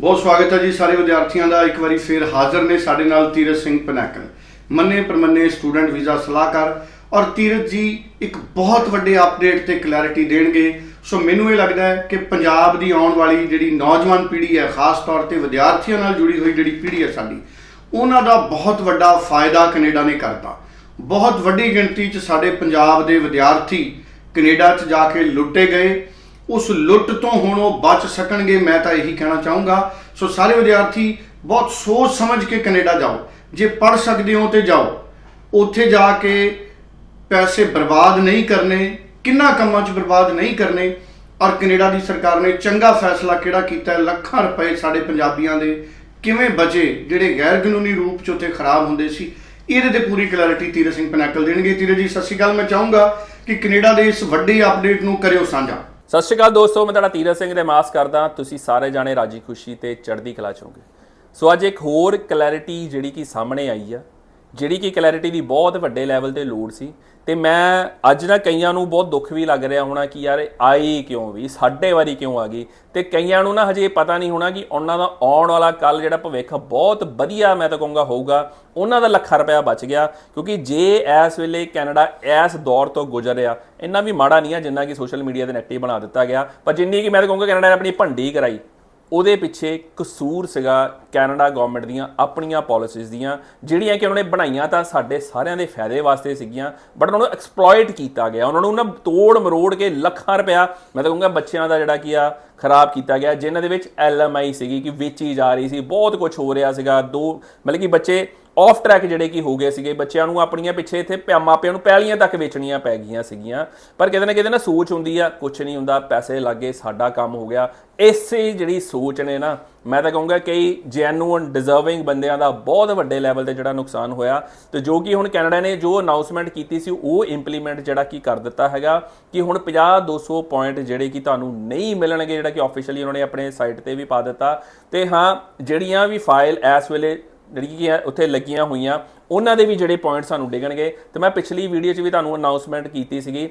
ਬਹੁਤ ਸਵਾਗਤ ਹੈ ਜੀ ਸਾਰੇ ਵਿਦਿਆਰਥੀਆਂ ਦਾ। ਇੱਕ ਵਾਰੀ ਫੇਰ ਹਾਜ਼ਰ ਨੇ ਸਾਡੇ ਨਾਲ ਤੀਰਤ ਸਿੰਘ ਪਨਾਕਲ। ਮੰਨੇ ਪਰਮੰਨੇ ਸਟੂਡੈਂਟ ਵੀਜ਼ਾ ਸਲਾਹਕਾਰ ਔਰ ਤੀਰਤ ਜੀ ਇੱਕ ਬਹੁਤ ਵੱਡੇ ਅਪਡੇਟ ਤੇ ਕਲੈਰਿਟੀ ਦੇਣਗੇ। ਸੋ ਮੈਨੂੰ ਇਹ ਲੱਗਦਾ ਹੈ ਕਿ ਪੰਜਾਬ ਦੀ ਆਉਣ ਵਾਲੀ ਜਿਹੜੀ ਨੌਜਵਾਨ ਪੀੜ੍ਹੀ ਹੈ, ਖਾਸ ਤੌਰ ਤੇ ਵਿਦਿਆਰਥੀਆਂ ਨਾਲ ਜੁੜੀ ਹੋਈ ਜਿਹੜੀ ਪੀੜ੍ਹੀ ਹੈ ਸਾਡੀ, ਉਹਨਾਂ ਦਾ ਬਹੁਤ ਵੱਡਾ ਫਾਇਦਾ ਕੈਨੇਡਾ ਨੇ ਕਰਤਾ। ਬਹੁਤ ਵੱਡੀ ਗਿਣਤੀ 'ਚ ਸਾਡੇ ਪੰਜਾਬ ਦੇ ਵਿਦਿਆਰਥੀ ਕੈਨੇਡਾ 'ਚ ਜਾ ਕੇ ਲੁੱਟੇ ਗਏ। ਉਸ ਲੁੱਟ ਤੋਂ ਹੁਣ ਉਹ ਬਚ ਸਕਣਗੇ, ਮੈਂ ਤਾਂ ਇਹੀ ਕਹਿਣਾ ਚਾਹੂੰਗਾ। ਸੋ ਸਾਰੇ ਵਿਦਿਆਰਥੀ, ਬਹੁਤ ਸੋਚ ਸਮਝ ਕੇ ਕੈਨੇਡਾ ਜਾਓ। ਜੇ ਪੜ ਸਕਦੇ ਹੋ ਤੇ ਜਾਓ। ਉੱਥੇ ਜਾ ਕੇ ਪੈਸੇ ਬਰਬਾਦ ਨਹੀਂ ਕਰਨੇ, ਕਿੰਨਾ ਕੰਮਾਂ 'ਚ ਬਰਬਾਦ ਨਹੀਂ ਕਰਨੇ। ਔਰ ਕੈਨੇਡਾ ਦੀ ਸਰਕਾਰ ਨੇ ਚੰਗਾ ਫੈਸਲਾ ਕਿਹੜਾ ਕੀਤਾ? ਹੈ ਲੱਖਾਂ ਰੁਪਏ ਸਾਡੇ ਪੰਜਾਬੀਆਂ ਦੇ ਕਿਵੇਂ ਬਚੇ, ਜਿਹੜੇ ਗੈਰ ਕਾਨੂੰਨੀ ਰੂਪ 'ਚ ਉੱਥੇ ਖਰਾਬ ਹੁੰਦੇ ਸੀ। ਇਹਦੇ ਤੇ ਪੂਰੀ ਕਲੈਰਿਟੀ ਤੀਰਤ ਸਿੰਘ ਪਨਾਕਲ ਦੇਣਗੇ। ਤੀਰਤ ਜੀ, ਸਤਿ ਸ਼੍ਰੀ ਅਕਾਲ। ਮੈਂ ਚਾਹੂੰਗਾ ਕਿ ਕੈਨੇਡਾ ਦੇ ਇਸ ਵੱਡੇ ਅਪਡੇਟ ਨੂੰ ਕਰਿਓ ਸਾਂਝਾ। ਸਤਿ ਸ਼੍ਰੀ ਅਕਾਲ ਦੋਸਤੋ, ਮੈਂ ਤੁਹਾਡਾ ਤੀਰਤ ਸਿੰਘ ਦੇ ਮਾਸ ਕਰਦਾ। ਤੁਸੀਂ ਸਾਰੇ ਜਾਣੇ ਰਾਜੀ ਖੁਸ਼ੀ ਤੇ ਚੜ੍ਹਦੀ ਕਲਾ ਚ ਹੋਗੇ ਸੋ ਅੱਜ ਇੱਕ ਹੋਰ ਕਲੈਰਿਟੀ ਜਿਹੜੀ ਕਿ ਸਾਹਮਣੇ ਆਈ ਆ, ਜਿਹੜੀ ਕਿ ਕਲੈਰਿਟੀ ਦੀ ਬਹੁਤ ਵੱਡੇ ਲੈਵਲ ਤੇ ਲੋੜ ਸੀ। ਤੇ ਮੈਂ ਅੱਜ ਨਾ ਕਈਆਂ ਨੂੰ ਬਹੁਤ ਦੁੱਖ ਵੀ ਲੱਗ ਰਿਹਾ ਹੋਣਾ ਕਿ ਯਾਰ ਆਈ ਕਿਉਂ ਵੀ, ਸਾਡੇ ਵਾਰੀ ਕਿਉਂ ਆ ਗਈ? ਤੇ ਕਈਆਂ ਨੂੰ ਨਾ ਹਜੇ ਪਤਾ ਨਹੀਂ ਹੋਣਾ ਕਿ ਉਹਨਾਂ ਦਾ ਆਉਣ ਵਾਲਾ ਕੱਲ ਜਿਹੜਾ ਭਵਿੱਖ ਬਹੁਤ ਵਧੀਆ ਮੈਂ ਤਾਂ ਕਹੂੰਗਾ ਹੋਊਗਾ। ਉਹਨਾਂ ਦਾ ਲੱਖਾਂ ਰੁਪਇਆ ਬਚ ਗਿਆ, ਕਿਉਂਕਿ ਜੇ ਇਸ ਵੇਲੇ ਕੈਨੇਡਾ ਇਸ ਦੌਰ ਤੋਂ ਗੁਜ਼ਰ ਰਿਹਾ, ਇੰਨਾ ਵੀ ਮਾੜਾ ਨਹੀਂ ਆ ਜਿੰਨਾ ਕਿ ਸੋਸ਼ਲ ਮੀਡੀਆ ਤੇ ਨੈਗੇਟਿਵ ਬਣਾ ਦਿੱਤਾ ਗਿਆ। ਪਰ ਜਿੰਨੀ ਕਿ ਮੈਂ ਤਾਂ ਕਹੂੰਗਾ ਕੈਨੇਡਾ ਨੇ ਆਪਣੀ ਭੰਡੀ ਕਰਾਈ। ਉਹਦੇ ਪਿੱਛੇ ਕਸੂਰ ਸੀਗਾ ਕੈਨੇਡਾ ਗਵਰਨਮੈਂਟ ਦੀਆਂ ਆਪਣੀਆਂ ਪਾਲਿਸੀਜ਼ ਦੀਆਂ, ਜਿਹੜੀਆਂ ਕਿ ਉਹਨਾਂ ਨੇ ਬਣਾਈਆਂ ਤਾਂ ਸਾਡੇ ਸਾਰਿਆਂ ਦੇ ਫਾਇਦੇ ਵਾਸਤੇ ਸੀਗੀਆਂ ਬਟ ਉਹਨਾਂ ਨੂੰ ਐਕਸਪਲੋਇਟ ਕੀਤਾ ਗਿਆ। ਉਹਨਾਂ ਨੂੰ ਨਾ ਤੋੜ ਮਰੋੜ ਕੇ ਲੱਖਾਂ ਰੁਪਇਆ, ਮੈਂ ਤਾਂ ਕਹੂੰਗਾ ਬੱਚਿਆਂ ਦਾ ਜਿਹੜਾ ਕੀ ਆ, ਖਰਾਬ ਕੀਤਾ ਗਿਆ, ਜਿਨ੍ਹਾਂ ਦੇ ਵਿੱਚ ਐਲਐਮਆਈ ਸੀਗੀ ਕਿ ਵੇਚੀ ਜਾ ਰਹੀ ਸੀ, ਬਹੁਤ ਕੁਝ ਹੋ ਰਿਹਾ ਸੀਗਾ, ਦੋ ਮਤਲਬ ਕਿ ਬੱਚੇ ਆਫ ਟਰੈਕ ਜਿਹੜੇ ਕੀ ਹੋ ਗਏ ਸੀਗੇ, ਬੱਚਿਆਂ ਨੂੰ ਆਪਣੀਆਂ ਪਿੱਛੇ ਇੱਥੇ ਪਿਆ- ਮਾਪਿਆਂ ਨੂੰ ਪਹਿਲੀਆਂ ਤੱਕ ਵੇਚਣੀਆਂ ਪੈ ਗਈਆਂ ਸੀਗੀਆਂ। ਪਰ ਕਿਤੇ ਨਾ ਕਿਤੇ ਨਾ ਸੋਚ ਹੁੰਦੀ ਆ ਕੁਝ ਨਹੀਂ ਹੁੰਦਾ, ਪੈਸੇ ਲੱਗੇ ਸਾਡਾ ਕੰਮ ਹੋ ਗਿਆ। ਇਸੇ ਜਿਹੜੀ ਸੋਚ ਨੇ ਨਾ, ਮੈਂ ਤਾਂ ਕਹੂੰਗਾ ਕਈ ਜੈਨੂਅਨ ਡਿਜ਼ਰਵਿੰਗ ਬੰਦਿਆਂ ਦਾ ਬਹੁਤ ਵੱਡੇ ਲੈਵਲ ਤੇ ਜਿਹੜਾ ਨੁਕਸਾਨ ਹੋਇਆ। ਤੇ ਜੋ ਕਿ ਹੁਣ ਕੈਨੇਡਾ ਨੇ ਜੋ ਅਨਾਉਂਸਮੈਂਟ ਕੀਤੀ ਸੀ, ਉਹ ਇੰਪਲੀਮੈਂਟ ਜਿਹੜਾ ਕੀ ਕਰ ਦਿੱਤਾ ਹੈਗਾ ਕਿ ਹੁਣ 50 200 ਪੁਆਇੰਟ ਜਿਹੜੇ ਕਿ ਤੁਹਾਨੂੰ ਨਹੀਂ ਮਿਲਣਗੇ, ਜਿਹੜਾ ਕਿ ਆਫੀਸ਼ੀਅਲੀ ਉਹਨਾਂ ਨੇ ਆਪਣੇ ਸਾਈਟ ਤੇ ਵੀ ਪਾ ਦਿੱਤਾ। ਤੇ ਹਾਂ, ਜਿਹੜੀਆਂ ਵੀ ਫਾਈਲ ਇਸ ਵੇਲੇ ਜਿਹੜੀ ਕਿ ਉੱਥੇ ਲੱਗੀਆਂ ਹੋਈਆਂ, ਉਹਨਾਂ ਦੇ ਵੀ ਜਿਹੜੇ ਪੁਆਇੰਟ ਸਾਨੂੰ ਡਿਗਣਗੇ। ਤੇ ਮੈਂ ਪਿਛਲੀ ਵੀਡੀਓ 'ਚ ਵੀ ਤੁਹਾਨੂੰ ਅਨਾਉਂਸਮੈਂਟ ਕੀਤੀ ਸੀਗੀ।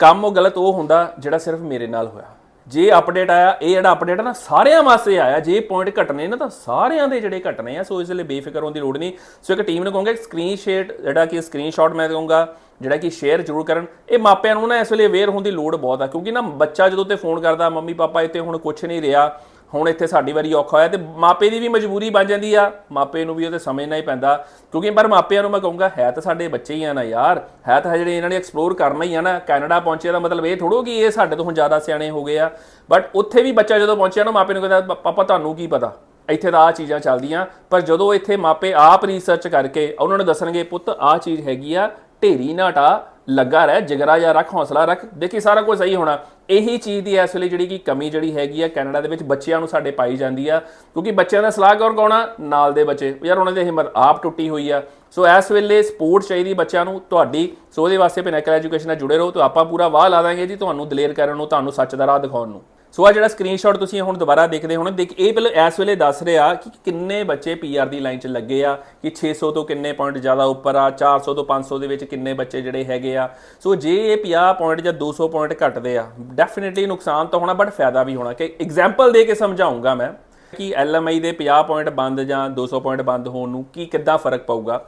ਕੰਮ ਉਹ ਗਲਤ ਉਹ ਹੁੰਦਾ ਜਿਹੜਾ ਸਿਰਫ ਮੇਰੇ ਨਾਲ ਹੋਇਆ। ਜੇ ਅਪਡੇਟ ਆਇਆ, ਇਹ ਜਿਹੜਾ ਅਪਡੇਟ ਹੈ ਨਾ, ਸਾਰਿਆਂ ਵਾਸਤੇ ਆਇਆ। ਜੇ ਪੁਆਇੰਟ ਘਟਨੇ ਨਾ ਤਾਂ ਸਾਰਿਆਂ ਦੇ ਜਿਹੜੇ ਘਟਨੇ ਆ, ਸੋ ਇਸ ਲਈ ਬੇਫਿਕਰ ਹੋਣ ਦੀ ਲੋੜ ਨਹੀਂ। ਸੋ ਇੱਕ ਟੀਮ ਨੂੰ ਕਹੂੰਗਾ ਸਕਰੀਨਸ਼ੇਟ ਜਿਹੜਾ ਕਿ ਸਕਰੀਨਸ਼ਾਟ ਮੈਂ ਕਹੂੰਗਾ ਜਿਹੜਾ ਕਿ ਸ਼ੇਅਰ ਜ਼ਰੂਰ ਕਰਨ। ਇਹ ਮਾਪਿਆਂ ਨੂੰ ਨਾ ਇਸ ਵੇਲੇ ਅਵੇਅਰ ਹੋਣ ਦੀ ਲੋੜ ਬਹੁਤ ਆ, ਕਿਉਂਕਿ ਨਾ ਬੱਚਾ ਜਦੋਂ ਤੇ ਫੋਨ ਕਰਦਾ ਮੰਮੀ ਪਾਪਾ ਇੱਥੇ ਹੁਣ ਕੁਝ ਨਹੀਂ ਰਿਹਾ ਹੁਣ ਇੱਥੇ ਸਾਡੀ ਵਾਰੀ ਔਖਾ ਹੋਇਆ ਤੇ ਮਾਪੇ ਦੀ ਵੀ ਮਜਬੂਰੀ ਬਣ ਜਾਂਦੀ ਆ। ਮਾਪੇ ਨੂੰ ਵੀ ਉਹਦੇ ਸਮਝਣਾ ਹੀ ਪੈਂਦਾ। ਕਿਉਂਕਿ ਪਰ ਮਾਪਿਆਂ ਨੂੰ ਮੈਂ ਕਹੂੰਗਾ, ਹੈ ਤਾਂ ਸਾਡੇ ਬੱਚੇ ਹੀ ਆ ਨਾ ਯਾਰ। ਹੈ ਤਾਂ ਜਿਹੜੇ ਇਹਨਾਂ ਨੇ ਐਕਸਪਲੋਰ ਕਰਨਾ ਹੀ ਆ ਨਾ, ਕੈਨੇਡਾ ਪਹੁੰਚੇ ਦਾ ਮਤਲਬ ਇਹ ਥੋੜੋ ਕਿ ਇਹ ਸਾਡੇ ਤੋਂ ਹੁਣ ਜ਼ਿਆਦਾ ਸਿਆਣੇ ਹੋ ਗਏ ਆ। ਬਟ ਉੱਥੇ ਵੀ ਬੱਚਾ ਜਦੋਂ ਪਹੁੰਚਿਆ ਨਾ, ਮਾਪੇ ਨੂੰ ਕਹਿੰਦਾ ਪਾਪਾ ਤੁਹਾਨੂੰ ਕੀ ਪਤਾ? ਇੱਥੇ ਤਾਂ ਆ ਚੀਜ਼ਾਂ ਚੱਲਦੀਆਂ। ਪਰ ਜਦੋਂ ਇੱਥੇ ਮਾਪੇ ਆਪ ਰਿਸਰਚ ਕਰਕੇ, ਉਹਨਾਂ ਨੂੰ ਦੱਸਣਗੇ, ਪੁੱਤ ਆ ਚੀਜ਼ ਹੈਗੀ ਆ ਢੇਰੀ ਨਾਟਾ ਲੱਗਾ ਰਹਿ, ਜਿਗਰਾ ਜਾਂ ਰੱਖ, ਹੌਸਲਾ ਰੱਖ। ਦੇਖੀ ਸਾਰਾ ਕੁਝ ਸਹੀ ਹੋਣਾ। ਇਹੀ ਚੀਜ਼ ਦੀ ਇਸ ਵੇਲੇ ਜਿਹੜੀ ਕਿ ਕਮੀ ਜਿਹੜੀ ਹੈਗੀ ਆ ਕੈਨੇਡਾ ਦੇ ਵਿੱਚ ਬੱਚਿਆਂ ਨੂੰ ਸਾਡੇ ਪਾਈ ਜਾਂਦੀ ਆ। ਕਿਉਂਕਿ ਬੱਚਿਆਂ ਦਾ ਸਲਾਹ ਕੌਣ ਕੌਣਾ? ਨਾਲ ਦੇ ਬੱਚੇ। ਯਾਰ ਉਹਨਾਂ ਦੀ ਹਿੰਮਤ ਆਪ ਟੁੱਟੀ ਹੋਈ ਆ। ਸੋ ਇਸ ਵੇਲੇ ਸਪੋਰਟ ਚਾਹੀਦੀ ਬੱਚਿਆਂ ਨੂੰ। ਤੁਹਾਡੀ, ਸੋ ਉਹਦੇ ਵਾਸਤੇ ਪਿਨੈਕਲ ਐਜੂਕੇਸ਼ਨ ਨਾਲ ਜੁੜੇ ਰਹੋ ਤਾਂ ਆਪਾਂ ਪੂਰਾ ਵਾਹ ਲਾ ਦਾਂਗੇ ਜੀ ਤੁਹਾਨੂੰ ਦਲੇਰ ਕਰਨ ਨੂੰ, ਤੁਹਾਨੂੰ ਸੱਚ ਦਾ ਰਾਹ ਦਿਖਾਉਣ ਨੂੰ। ਸੋ ਆ ਜਿਹੜਾ ਸਕਰੀਨਸ਼ਾਟ ਤੁਸੀਂ ਹੁਣ ਦੁਬਾਰਾ ਦੇਖਦੇ ਹੋ ਨਾ ਦੇਖ, ਇਹ ਪਹਿਲਾਂ ਇਸ ਵੇਲੇ ਦੱਸ ਰਿਹਾ ਕਿ ਕਿੰਨੇ ਬੱਚੇ ਪੀਆਰ ਦੀ ਲਾਈਨ 'ਚ ਲੱਗੇ ਆ, ਕਿ 600 ਤੋਂ ਕਿੰਨੇ ਪੁਆਇੰਟ ਜ਼ਿਆਦਾ ਉੱਪਰ ਆ 400 ਤੋਂ 500 ਦੇ ਵਿੱਚ ਕਿੰਨੇ ਬੱਚੇ ਜਿਹੜੇ ਹੈਗੇ ਆ। ਸੋ ਜੇ ਇਹ 50 ਪੁਆਇੰਟ ਜਾਂ 200 ਪੁਆਇੰਟ ਘਟਦੇ ਆ ਡੈਫੀਨਿਟਲੀ ਨੁਕਸਾਨ ਤਾਂ ਹੋਣਾ ਬਟ ਫਾਇਦਾ ਵੀ ਹੋਣਾ। ਕਿ ਐਗਜ਼ਾਮਪਲ ਦੇ ਕੇ ਸਮਝਾਉਂਗਾ ਮੈਂ ਕਿ ਐਲਐਮਆਈ ਦੇ 50 ਪੁਆਇੰਟ ਬੰਦ ਜਾਂ 200 ਪੁਆਇੰਟ ਬੰਦ ਹੋਣ ਨੂੰ ਕੀ ਕਿੱਦਾਂ ਫ਼ਰਕ ਪਊਗਾ।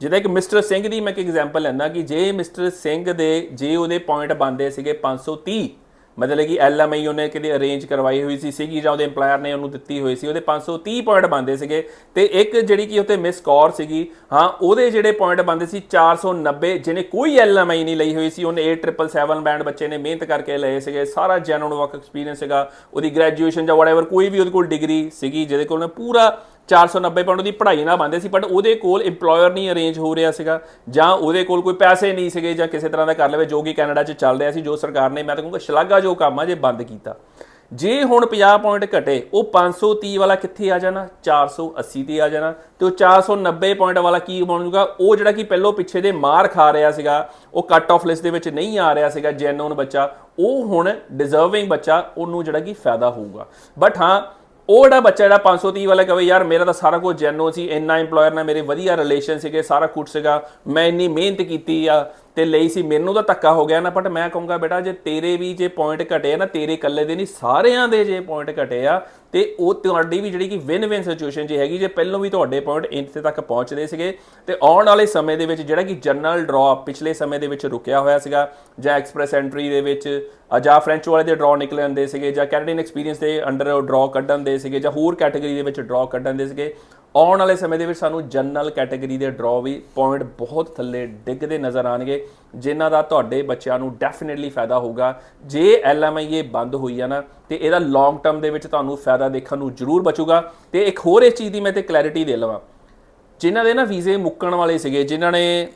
ਜਿੱਦਾਂ ਇੱਕ ਮਿਸਟਰ ਸਿੰਘ ਦੀ ਮੈਂ ਇੱਕ ਐਗਜ਼ਾਮਪਲ ਲੈਣਾ ਕਿ ਜੇ ਮਿਸਟਰ ਸਿੰਘ ਦੇ, ਜੇ ਉਹਦੇ ਪੁਆਇੰਟ ਬੰਦੇ ਸੀਗੇ 530 ਮਤਲਬ ਕਿ ਐਲਐਮਆਈ ਉਹਨੇ ਕਿਤੇ ਅਰੇਂਜ ਕਰਵਾਈ ਹੋਈ ਸੀ ਸੀਗੀ ਜਾਂ ਉਹਦੇ EMPLOYER ਨੇ ਉਹਨੂੰ ਦਿੱਤੀ ਹੋਈ ਸੀ, ਉਹਦੇ 530 ਪੁਆਇੰਟ ਬੰਦੇ ਸੀਗੇ ਤੇ ਇੱਕ ਜਿਹੜੀ ਕਿ ਉੱਤੇ ਮਿਸ ਸਕੋਰ ਸੀਗੀ, ਹਾਂ, ਉਹਦੇ ਜਿਹੜੇ ਪੁਆਇੰਟ ਬੰਦੇ ਸੀ 490 ਜਿਹਨੇ ਕੋਈ ਐਲਐਮਆਈ ਨਹੀਂ ਲਈ ਹੋਈ ਸੀ, ਉਹਨੇ 8777 ਬੈਂਡ ਬੱਚੇ ਨੇ ਮਿਹਨਤ ਕਰਕੇ ਲਏ ਸੀਗੇ, ਸਾਰਾ ਜੈਨੂਨ ਵਰਕ ਐਕਸਪੀਰੀਅੰਸ ਸੀਗਾ, ਉਹਦੀ ਗ੍ਰੈਜੂਏਸ਼ਨ ਜਾਂ ਵਾਟਐਵਰ ਕੋਈ ਵੀ ਉਹਦੇ ਕੋਲ ਡਿਗਰੀ ਸੀਗੀ, ਜਿਹਦੇ ਕੋਲ ਉਹਨੇ ਪੂਰਾ 490 ਪਾਉਂਡ ਦੀ ਪੜ੍ਹਾਈ ਨਾਲ ਬੰਦੇ ਸੀ ਬਟ ਉਹਦੇ ਕੋਲ EMPLOYER ਨਹੀਂ ਅਰੇਂਜ ਹੋ ਰਿਹਾ ਸੀਗਾ, ਜਾਂ ਉਹਦੇ ਕੋਲ ਕੋਈ ਪੈਸੇ ਨਹੀਂ ਸੀਗੇ, ਜਾਂ ਕਿਸੇ ਤਰ੍ਹਾਂ ਦਾ ਕਰ ਲਵੇ, ਜੋ ਕਿ ਕੈਨੇਡਾ 'ਚ ਚੱਲ ਰਿਹਾ ਸੀ, ਜੋ ਸਰਕਾਰ ਨੇ, ਮੈਂ ਤਾਂ ਕਹੂੰਗਾ, ਸ਼ਲਾਘਾ ਜੋ ਕੰਮ ਆ, ਜੇ ਬੰਦ ਕੀਤਾ। ਜੇ ਹੁਣ 50 ਪੁਆਇੰਟ ਘਟੇ, ਉਹ 530 ਵਾਲਾ ਕਿੱਥੇ ਆ ਜਾਣਾ? 480 ਤੇ ਆ ਜਾਣਾ। ਤੇ ਉਹ 490 ਪੁਆਇੰਟ ਵਾਲਾ ਕੀ ਬਣ ਜੂਗਾ ਉਹ ਜਿਹੜਾ ਕਿ ਪਹਿਲੋਂ ਪਿੱਛੇ ਦੇ ਮਾਰ ਖਾ ਰਿਹਾ ਸੀਗਾ, ਉਹ ਕੱਟ ਆਫ ਲਿਸਟ ਦੇ ਵਿੱਚ ਨਹੀਂ ਆ ਰਿਹਾ ਸੀਗਾ ਜੈਨੂਨ ਬੱਚਾ, ਉਹ ਹੁਣ ਡਿਜ਼ਰਵਿੰਗ ਬੱਚਾ, ਉਹਨੂੰ ਜਿਹੜਾ ਕਿ ਫਾਇਦਾ ਹੋਊਗਾ। ਬਟ ਹਾਂ ਉਹ ਜਿਹੜਾ ਬੱਚਾ ਜਿਹੜਾ 530 ਵਾਲਾ ਕਹੇ, ਯਾਰ ਮੇਰਾ ਤਾਂ ਸਾਰਾ ਕੁਝ ਜੈਨੋ ਸੀ, ਇੰਨਾ EMPLOYER ਨਾਲ ਮੇਰੇ ਵਧੀਆ ਰਿਲੇਸ਼ਨ ਸੀਗੇ, ਸਾਰਾ ਕੁਝ ਸੀਗਾ, ਮੈਂ ਇੰਨੀ ਮਿਹਨਤ ਕੀਤੀ ਆ ਤੇ ਲਈ ਸੀ। ਮੈਨੂੰ ਤਾਂ ਧੱਕਾ ਹੋ ਗਿਆ ਨਾ ਬਟ ਮੈਂ ਕਹੂੰਗਾ ਬੇਟਾ, ਜੇ ਤੇਰੇ ਵੀ ਜੇ ਪੁਆਇੰਟ ਘਟੇ ਆ ਨਾ, ਤੇਰੇ ਇਕੱਲੇ ਦੇ ਨਹੀਂ, ਸਾਰਿਆਂ ਦੇ ਜੇ ਪੁਆਇੰਟ ਘਟੇ ਆ, ਤੇ ਉਹ ਤੁਹਾਡੀ ਵੀ ਜਿਹੜੀ ਕਿ ਵਿਨ ਵਿਨ ਸਿਚੁਏਸ਼ਨ ਜੇ ਹੈਗੀ, ਜੇ ਪਹਿਲਾਂ ਵੀ ਤੁਹਾਡੇ ਪੁਆਇੰਟ ਇੰਥੇ ਤੱਕ ਪਹੁੰਚਦੇ ਸੀਗੇ, ਤੇ ਆਉਣ ਵਾਲੇ ਸਮੇਂ ਦੇ ਵਿੱਚ ਜਿਹੜਾ ਕਿ ਜਨਰਲ ਡਰਾ ਪਿਛਲੇ ਸਮੇਂ ਦੇ ਵਿੱਚ ਰੁਕਿਆ ਹੋਇਆ ਸੀਗਾ, ਜਾਂ ਐਕਸਪ੍ਰੈਸ ਐਂਟਰੀ ਦੇ ਵਿੱਚ, ਜਾਂ ਫ੍ਰੈਂਚ ਵਾਲੇ ਦੇ ਡਰਾ ਨਿਕਲ ਆਉਂਦੇ ਸੀਗੇ, ਜਾਂ ਕੈਨੇਡੀਅਨ ਐਕਸਪੀਰੀਅੰਸ ਦੇ ਅੰਡਰ ਡਰਾ ਕੱਢਣ ਦੇ ਸੀਗੇ, ਜਾਂ ਹੋਰ ਕੈਟਾਗਰੀ ਦੇ ਵਿੱਚ ਡਰਾ ਕੱਢਣ ਦੇ ਸੀਗੇ ਆਉਣ ਵਾਲੇ ਸਮੇਂ ਦੇ ਵਿੱਚ ਸਾਨੂੰ ਜਨਰਲ ਕੈਟਾਗਰੀ ਦੇ ਡਰਾ ਵੀ ਪੁਆਇੰਟ ਬਹੁਤ ਥੱਲੇ ਡਿੱਗਦੇ ਨਜ਼ਰ ਆਣਗੇ ਜਿਨ੍ਹਾਂ ਦਾ ਤੁਹਾਡੇ ਬੱਚਿਆਂ ਨੂੰ ਡੈਫੀਨਿਟਲੀ ਫਾਇਦਾ ਹੋਊਗਾ। ਜੇ ਐਲਐਮਆਈ ਇਹ ਬੰਦ ਹੋਈ ਆ ਨਾ, ਤੇ ਇਹਦਾ ਲੌਂਗ ਟਰਮ ਦੇ ਵਿੱਚ ਤੁਹਾਨੂੰ ਫਾਇਦਾ ਦੇਖਣ ਨੂੰ ਜ਼ਰੂਰ ਬਚੂਗਾ। ਤੇ ਇੱਕ ਹੋਰ ਇਸ ਚੀਜ਼ ਦੀ ਮੈਂ ਤੇ ਕਲੈਰਿਟੀ ਦੇ ਲਵਾਂ। ਜਿਨ੍ਹਾਂ ਦੇ ਨਾ ਵੀਜ਼ੇ ਮੁੱਕਣ ਵਾਲੇ ਸੀਗੇ, ਜਿਨ੍ਹਾਂ ਨੇ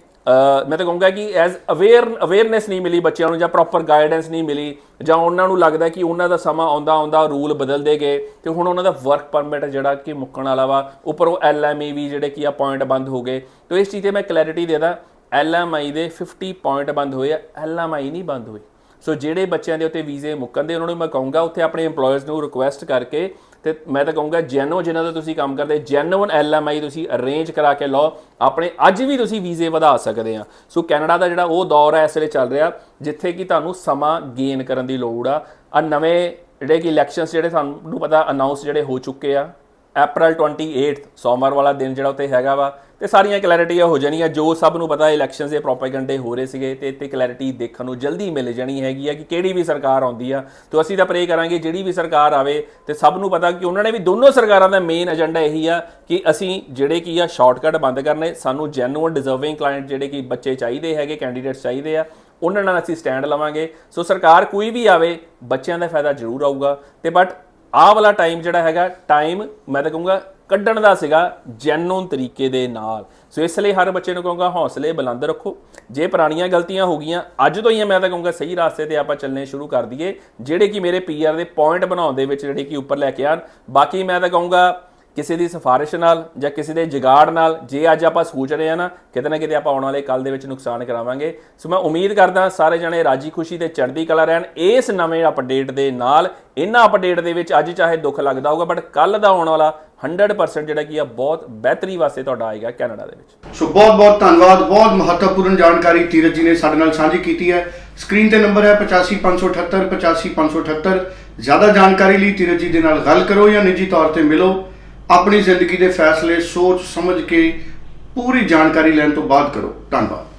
ਮੈਂ ਤਾਂ ਕਹੂੰਗਾ ਕਿ ਐਜ਼ ਅਵੇਅਰ ਅਵੇਅਰਨੈਸ ਨਹੀਂ ਮਿਲੀ ਬੱਚਿਆਂ ਨੂੰ ਜਾਂ ਪ੍ਰੋਪਰ ਗਾਈਡੈਂਸ ਨਹੀਂ ਮਿਲੀ, ਜਾਂ ਉਹਨਾਂ ਨੂੰ ਲੱਗਦਾ ਕਿ ਉਹਨਾਂ ਦਾ ਸਮਾਂ ਆਉਂਦਾ ਆਉਂਦਾ ਰੂਲ ਬਦਲਦੇ ਗਏ ਤੇ ਹੁਣ ਉਹਨਾਂ ਦਾ ਵਰਕ ਪਰਮਿਟ ਜਿਹੜਾ ਕਿ ਮੁੱਕਣ ਵਾਲਾ ਵਾ, ਉੱਪਰ ਉੱਪਰੋਂ ਐਲਐਮਈ ਵੀ ਜਿਹੜੇ ਕਿ ਆ ਪੁਆਇੰਟ ਬੰਦ ਹੋ ਗਏ। ਤੇ ਇਸ ਚੀਜ਼ ਤੇ ਮੈਂ ਕਲੈਰਿਟੀ ਦੇਦਾ ਐਲਐਮਆਈ ਦੇ 50 ਪੁਆਇੰਟ ਬੰਦ ਹੋਏ ਆ ਐਲਐਮਆਈ ਨਹੀਂ ਬੰਦ ਹੋਏ। ਸੋ ਜਿਹੜੇ ਬੱਚਿਆਂ ਦੇ ਉੱਤੇ ਵੀਜ਼ੇ ਮੁੱਕਣ ਦੇ ਉਹਨਾਂ ਨੂੰ ਮੈਂ ਕਹੂੰਗਾ, ਉੱਥੇ ਆਪਣੇ EMPLOYERS ਨੂੰ ਰਿਕੁਐਸਟ ਕਰਕੇ ਤੇ ਮੈਂ ਤਾਂ ਕਹੂੰਗਾ ਜੈਨੋ ਜਿਨ੍ਹਾਂ ਦਾ ਤੁਸੀਂ ਕੰਮ ਕਰਦੇ ਜੈਨੂਇਨ ਐਲਐਮਆਈ ਤੁਸੀਂ ਅਰੇਂਜ ਕਰਾ ਕੇ ਲਓ, ਆਪਣੇ ਅੱਜ ਵੀ ਤੁਸੀਂ ਵੀਜ਼ੇ ਵਧਾ ਸਕਦੇ ਆ। ਸੋ ਕੈਨੇਡਾ ਦਾ ਜਿਹੜਾ ਉਹ ਦੌਰ ਹੈ, ਇਸ ਵੇਲੇ ਚੱਲ ਰਿਹਾ, ਜਿੱਥੇ ਕਿ ਤੁਹਾਨੂੰ ਸਮਾਂ ਗੇਨ ਕਰਨ ਦੀ ਲੋੜ ਆ। ਆ ਨਵੇਂ ਜਿਹੜੇ ਕਿ ਇਲੈਕਸ਼ਨਸ ਜਿਹੜੇ ਤੁਹਾਨੂੰ ਪਤਾ ਅਨਾਉਂਸ ਜਿਹੜੇ ਹੋ ਚੁੱਕੇ ਆ ਅਪ੍ਰੈਲ 28 ਸੋਮਵਾਰ ਵਾਲਾ ਦਿਨ ਜਿਹੜਾ ਉੱਤੇ ਹੈਗਾ ਵਾ, ਤੇ ਸਾਰੀਆਂ ਕਲੈਰਿਟੀਆਂ ਹੋ ਜਾਣੀਆਂ ਜੋ ਸਭ ਨੂੰ ਪਤਾ ਇਲੈਕਸ਼ਨਸ ਦੇ ਪ੍ਰੋਪਾਗੈਂਡੇ ਹੋ ਰਹੇ ਸੀਗੇ, ਤੇ ਇੱਥੇ ਕਲੈਰਿਟੀ ਦੇਖਣ ਨੂੰ ਜਲਦੀ ਮਿਲ ਜਾਣੀ ਹੈਗੀ ਆ ਕਿ ਕਿਹੜੀ ਵੀ ਸਰਕਾਰ ਆਉਂਦੀ ਆ। ਤੇ ਅਸੀਂ ਤਾਂ ਪ੍ਰੇ ਕਰਾਂਗੇ, ਜਿਹੜੀ ਵੀ ਸਰਕਾਰ ਆਵੇ, ਤੇ ਸਭ ਨੂੰ ਪਤਾ ਕਿ ਉਹਨਾਂ ਨੇ ਵੀ ਦੋਨੋਂ ਸਰਕਾਰਾਂ ਦਾ ਮੇਨ ਏਜੰਡਾ ਇਹੀ ਆ ਕਿ ਅਸੀਂ ਜਿਹੜੇ ਕੀ ਆ ਸ਼ਾਰਟਕਟ ਬੰਦ ਕਰਨੇ, ਸਾਨੂੰ ਜੈਨੂਅਨ ਡਿਜ਼ਰਵਿੰਗ ਕਲਾਇੰਟ ਜਿਹੜੇ ਕਿ ਬੱਚੇ ਚਾਹੀਦੇ ਹੈਗੇ ਕੈਂਡੀਡੇਟਸ ਚਾਹੀਦੇ ਆ, ਉਹਨਾਂ ਨਾਲ ਅਸੀਂ ਸਟੈਂਡ ਲਵਾਂਗੇ। ਸੋ ਸਰਕਾਰ ਕੋਈ ਵੀ ਆਵੇ, ਬੱਚਿਆਂ ਦਾ ਫਾਇਦਾ ਜ਼ਰੂਰ ਆਊਗਾ, ਤੇ ਬਟ ਆਹ ਵਾਲਾ ਟਾਈਮ ਜਿਹੜਾ ਹੈਗਾ ਟਾਈਮ ਮੈਂ ਤਾਂ ਕਹੂੰਗਾ ਕੱਢਣ ਦਾ ਸੀਗਾ ਜੈਨੂਨ ਤਰੀਕੇ ਦੇ ਨਾਲ। ਸੋ ਇਸ ਲਈ ਹਰ ਬੱਚੇ ਨੂੰ ਕਹੂੰਗਾ ਹੌਸਲੇ ਬੁਲੰਦ ਰੱਖੋ। ਜੇ ਪੁਰਾਣੀਆਂ ਗਲਤੀਆਂ ਹੋ ਗਈਆਂ, ਅੱਜ ਤੋਂ ਹੀ ਮੈਂ ਤਾਂ ਕਹੂੰਗਾ ਸਹੀ ਰਾਸਤੇ ਤੇ ਆਪਾਂ ਚੱਲਣੇ ਸ਼ੁਰੂ ਕਰ ਦਈਏ। ਜਿਹੜੇ ਕਿ ਮੇਰੇ ਪੀਆਰ ਦੇ ਪੁਆਇੰਟ ਬਣਾਉਣ ਦੇ ਵਿੱਚ ਜਿਹੜੇ ਕਿ ਉੱਪਰ ਲੈ ਕੇ ਆਣ ਬਾਕੀ ਮੈਂ ਤਾਂ ਕਹੂੰਗਾ ਕਿਸੇ ਦੀ ਸਿਫਾਰਿਸ਼ ਨਾਲ ਜਾਂ ਕਿਸੇ ਦੇ ਜਗਾੜ ਨਾਲ ਜੇ ਅੱਜ ਆਪਾਂ ਸੋਚ ਰਹੇ ਆ ਨਾ ਕਿਤੇ ਨਾ ਕਿਤੇ ਆਪਾਂ ਆਉਣ ਵਾਲੇ ਕੱਲ ਦੇ ਵਿੱਚ ਨੁਕਸਾਨ ਕਰਾਵਾਂਗੇ। ਸੋ ਮੈਂ ਉਮੀਦ ਕਰਦਾ ਸਾਰੇ ਜਣੇ ਰਾਜੀ ਖੁਸ਼ੀ ਤੇ ਚੜ੍ਹਦੀ ਕਲਾ ਰਹਿਣ, ਇਸ ਨਵੇਂ ਅਪਡੇਟ ਦੇ ਨਾਲ ਇਹਨਾਂ ਅਪਡੇਟ ਦੇ ਵਿੱਚ ਅੱਜ ਚਾਹੇ ਦੁੱਖ ਲੱਗਦਾ ਹੋਊਗਾ ਬਟ ਕੱਲ ਦਾ ਆਉਣ ਵਾਲਾ 100% ਜਿਹੜਾ ਕੀ ਆ, ਬਹੁਤ ਬਿਹਤਰੀ ਵਾਸਤੇ ਤੁਹਾਡਾ ਆਏਗਾ ਕੈਨੇਡਾ ਦੇ ਵਿੱਚ। ਸੋ ਬਹੁਤ ਬਹੁਤ ਧੰਨਵਾਦ, ਬਹੁਤ ਮਹੱਤਵਪੂਰਨ ਜਾਣਕਾਰੀ ਧੀਰਜ ਜੀ ਨੇ ਸਾਡੇ ਨਾਲ ਸਾਂਝੀ ਕੀਤੀ ਹੈ। ਸਕਰੀਨ ਤੇ ਨੰਬਰ ਹੈ 85578 85578 ਜ਼ਿਆਦਾ ਜਾਣਕਾਰੀ ਲਈ ਧੀਰਜ ਜੀ ਦੇ ਨਾਲ ਗੱਲ ਕਰੋ ਜਾਂ ਨਿੱਜੀ ਤੌਰ ਤੇ ਮਿਲੋ। ਆਪਣੀ ਜ਼ਿੰਦਗੀ ਦੇ ਫੈਸਲੇ ਸੋਚ ਸਮਝ ਕੇ ਪੂਰੀ ਜਾਣਕਾਰੀ ਲੈਣ ਤੋਂ ਬਾਅਦ ਕਰੋ। ਧੰਨਵਾਦ।